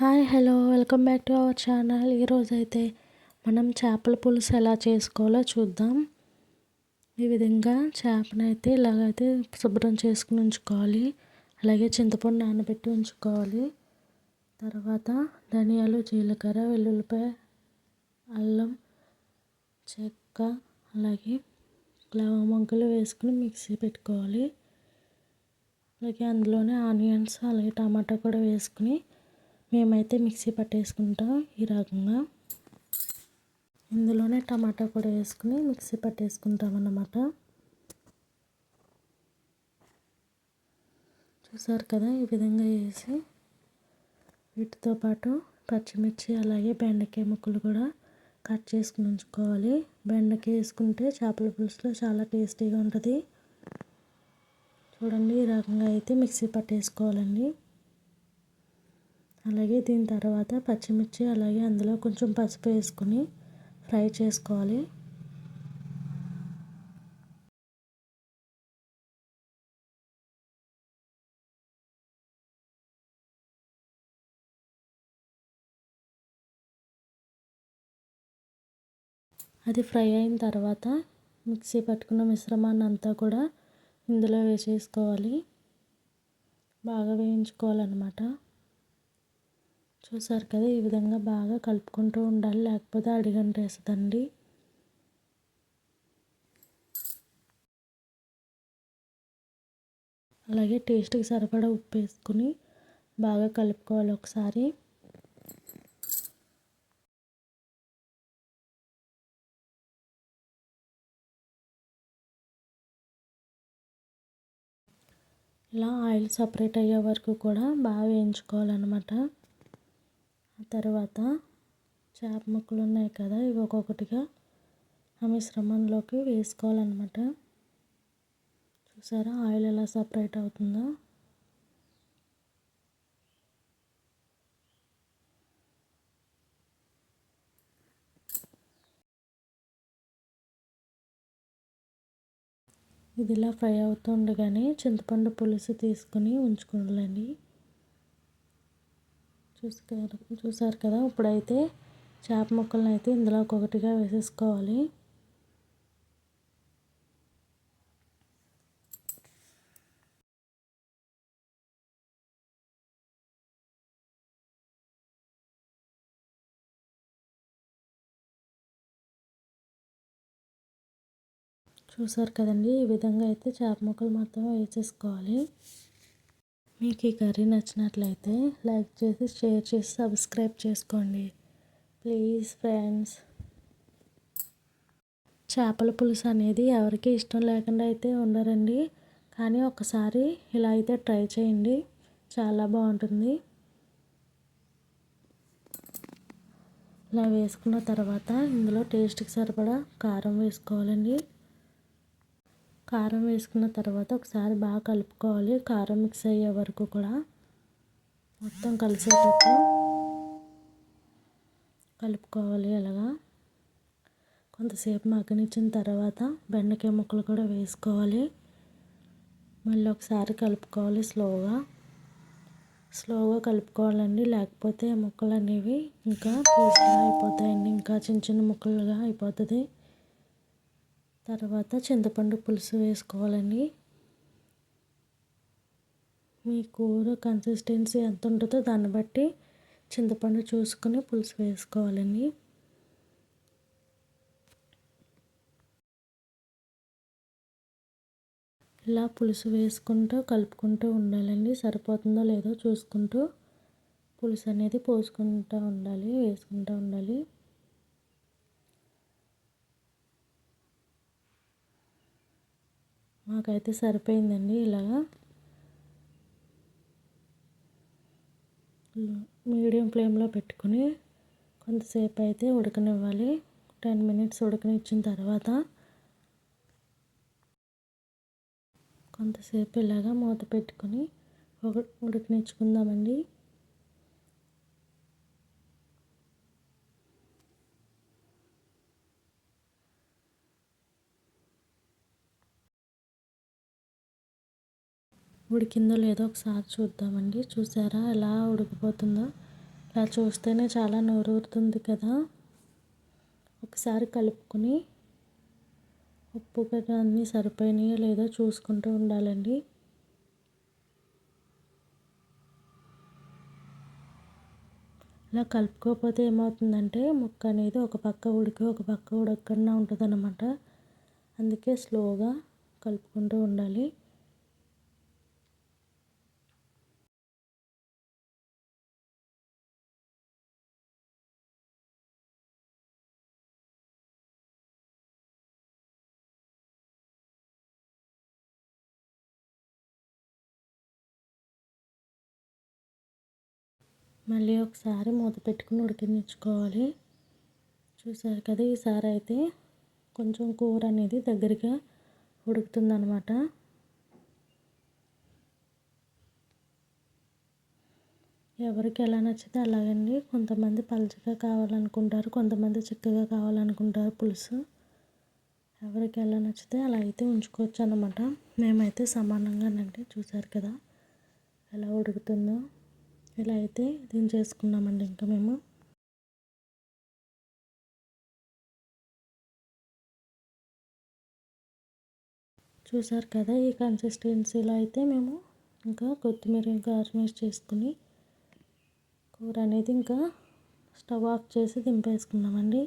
Hi hello welcome back to our channel. ఈరోజు అయితే మనం చేపల పులుసు ఎలా చేసుకోవాలో చూద్దాం. ఈ విధంగా చేపనైతే ఇలాగైతే శుభ్రం చేసుకుని ఉంచుకోవాలి. అలాగే చింతపండు నానబెట్టి ఉంచుకోవాలి. తర్వాత ధనియాలు జీలకర్ర వెల్లుల్లిపాయ అల్లం చెక్క అలాగే లవంగలు వేసుకుని మిక్సీ పెట్టుకోవాలి. అలాగే అందులోనే ఆనియన్స్ అలాగే టమాటా కూడా వేసుకుని మేమైతే మిక్సీ పట్టేసుకుంటాం ఈ రకంగా. ఇందులోనే టమాటా కూడా వేసుకుని మిక్సీ పట్టేసుకుంటాం అన్నమాట. చూసారు కదా ఈ విధంగా వేసి వీటితో పాటు పచ్చిమిర్చి అలాగే బెండకాయ ముక్కలు కూడా కట్ చేసుకుని ఉంచుకోవాలి. బెండకాయ వేసుకుంటే చేపల పులుసులో చాలా టేస్టీగా ఉంటుంది. చూడండి ఈ రకంగా అయితే మిక్సీ పట్టేసుకోవాలండి. అలాగే దీని తర్వాత పచ్చిమిర్చి అలాగే అందులో కొంచెం పసుపు వేసుకొని ఫ్రై చేసుకోవాలి. అది ఫ్రై అయిన తర్వాత మిక్సీ పట్టుకున్న మిశ్రమాన్ని అంతా కూడా ఇందులో వేసేసుకోవాలి. బాగా వేయించుకోవాలన్నమాట. చూసారు కదా ఈ విధంగా బాగా కలుపుకుంటూ ఉండాలి. లేకపోతే అడిగంటేస్తుందండి అలాగే టేస్ట్కి సరిపడా ఉప్పు వేసుకుని బాగా కలుపుకోవాలి ఒకసారి. ఇలా ఆయిల్ సపరేట్ అయ్యే వరకు కూడా బాగా వేయించుకోవాలన్నమాట. తర్వాత చేప ముక్కలు ఉన్నాయి కదా ఇవి ఒక్కొక్కటిగా ఆ మిశ్రమంలోకి వేసుకోవాలన్నమాట. చూసారా? ఆయిల్ ఎలా సపరేట్ అవుతుందో. ఇది ఇలా ఫ్రై అవుతుండగానే చింతపండు పులుసు తీసుకుని ఉంచుకోవాలండి. చూసారు చూసారు కదా? ఇప్పుడైతే చేప ముక్కలను అయితే ఇందులో ఒక్కొక్కటిగా వేసేసుకోవాలి. చూసారు కదండి? ఈ విధంగా అయితే చేప ముక్కలు మొత్తం వేసేసుకోవాలి. మీకు ఈ కర్రీ నచ్చినట్లయితే లైక్ చేసి షేర్ చేసి సబ్స్క్రైబ్ చేసుకోండి. Please friends. చేపల పులుసు అనేది ఎవరికి ఇష్టం లేకుండా అయితే ఉండరండి. కానీ ఒకసారి ఇలా అయితే ట్రై చేయండి. చాలా బాగుంటుంది. ఇలా వేసుకున్న తర్వాత ఇందులో టేస్ట్కి సరిపడా కారం వేసుకోవాలండి. కారం వేసుకున్న తర్వాత ఒకసారి బాగా కలుపుకోవాలి. కారం మిక్స్ అయ్యే వరకు కూడా మొత్తం కలిసేటట్టు కలుపుకోవాలి అలాగా. కొంతసేపు మగ్గనిచ్చిన తర్వాత బెండకాయ ముక్కలు కూడా వేసుకోవాలి. మళ్ళీ ఒకసారి కలుపుకోవాలి స్లోగా. స్లోగా కలుపుకోవాలండి. లేకపోతే ముక్కలు అనేవి ఇంకా పేస్ట్గా అయిపోతాయండి. ఇంకా చిన్న చిన్న ముక్కలుగా అయిపోతుంది. తర్వాత చింతపండు పులుసు వేసుకోవాలండి. మీ కూర కన్సిస్టెన్సీ ఎంత ఉంటుందో దాన్ని బట్టి చింతపండు చూసుకొని పులుసు వేసుకోవాలండి. ఇలా పులుసు వేసుకుంటూ కలుపుకుంటూ ఉండాలండి. సరిపోతుందో లేదో చూసుకుంటూ పులుసు అనేది పోసుకుంటూ ఉండాలి వేసుకుంటూ ఉండాలి. మాకైతే సరిపోయిందండి ఇలాగా. మీడియం ఫ్లేమ్లో పెట్టుకుని కొంతసేపు అయితే ఉడకనివ్వాలి. టెన్ మినిట్స్ ఉడకనిచ్చిన తర్వాత కొంతసేపు ఇలాగా మూత పెట్టుకొని ఉడకనిచ్చుకుందామండి. ఉడికిందో లేదో ఒకసారి చూద్దామండి. చూసారా ఎలా ఉడికిపోతుందో? ఇలా చూస్తేనే చాలా నోరూరుతుంది కదా. ఒకసారి కలుపుకొని ఉప్పు కదా అన్నీ సరిపోయినాయో లేదో చూసుకుంటూ ఉండాలండి. ఇలా కలుపుకోకపోతే ఏమవుతుందంటే ముక్క అనేది ఒక పక్క ఉడికి ఒక పక్క ఉడకకుండా ఉంటుంది అందుకే స్లోగా కలుపుకుంటూ ఉండాలి. మళ్ళీ ఒకసారి మూత పెట్టుకుని ఉడికించుకోవాలి. చూసారు కదా ఈసారి అయితే కొంచెం కూర అనేది దగ్గరగా ఉడుకుతుందనమాట ఎవరికి ఎలా నచ్చితే అలాగండి. కొంతమంది పలచగా కావాలనుకుంటారు కొంతమంది చిక్కగా కావాలనుకుంటారు పులుసు. ఎవరికి ఎలా నచ్చితే అలా అయితే ఉంచుకోవచ్చు అనమాట మేమైతే సమానంగానండి. చూసారు కదా ఎలా ఉడుకుతుందో. ఇలా అయితే దించేసుకున్నామండి ఇంకా మేము. చూసారు కదా ఈ కన్సిస్టెన్సీలో అయితే మేము ఇంకా కొత్తిమీర గార్నిష్ చేసుకుని కూర అనేది ఇంకా స్టవ్ ఆఫ్ చేసి దింపేసుకున్నామండి.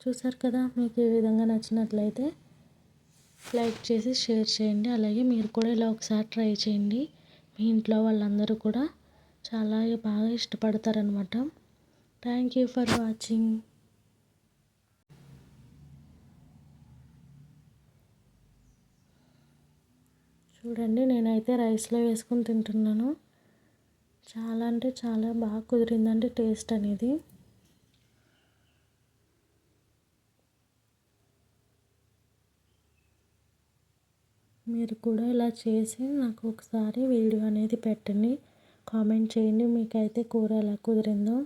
చూసారు కదా మీకు ఏ విధంగా నచ్చినట్లయితే లైక్ చేసి షేర్ చేయండి. అలాగే మీరు కూడా ఇలా ఒకసారి ట్రై చేయండి. మీ ఇంట్లో వాళ్ళందరూ కూడా చాలా బాగా ఇష్టపడతారనమాట థ్యాంక్ యూ ఫర్ వాచింగ్ చూడండి నేనైతే రైస్లో వేసుకుని తింటున్నాను. చాలా అంటే చాలా బాగా కుదిరిందండి టేస్ట్ అనేది. మీరు కూడా ఇలా చేసి నాకు ఒకసారి వీడియో అనేది పెట్టండి. కామెంట్ చేయండి. మీకైతే కూర ఎలా కుదిరిందో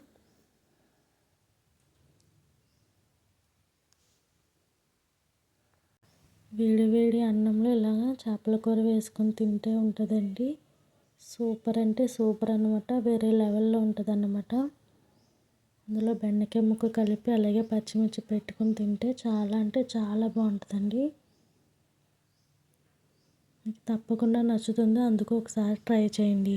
వేడివేడి అన్నంలో ఇలాగా చేపల కూర వేసుకొని తింటే ఉంటుందండి. సూపర్ అంటే సూపర్ అనమాట వేరే లెవెల్లో ఉంటుంది అన్నమాట అందులో బెండకాయ ముక్క కలిపి అలాగే పచ్చిమిర్చి పెట్టుకొని తింటే చాలా అంటే చాలా బాగుంటుందండి. మీకు తప్పకుండా నచ్చుతుంది అందుకు ఒకసారి ట్రై చేయండి.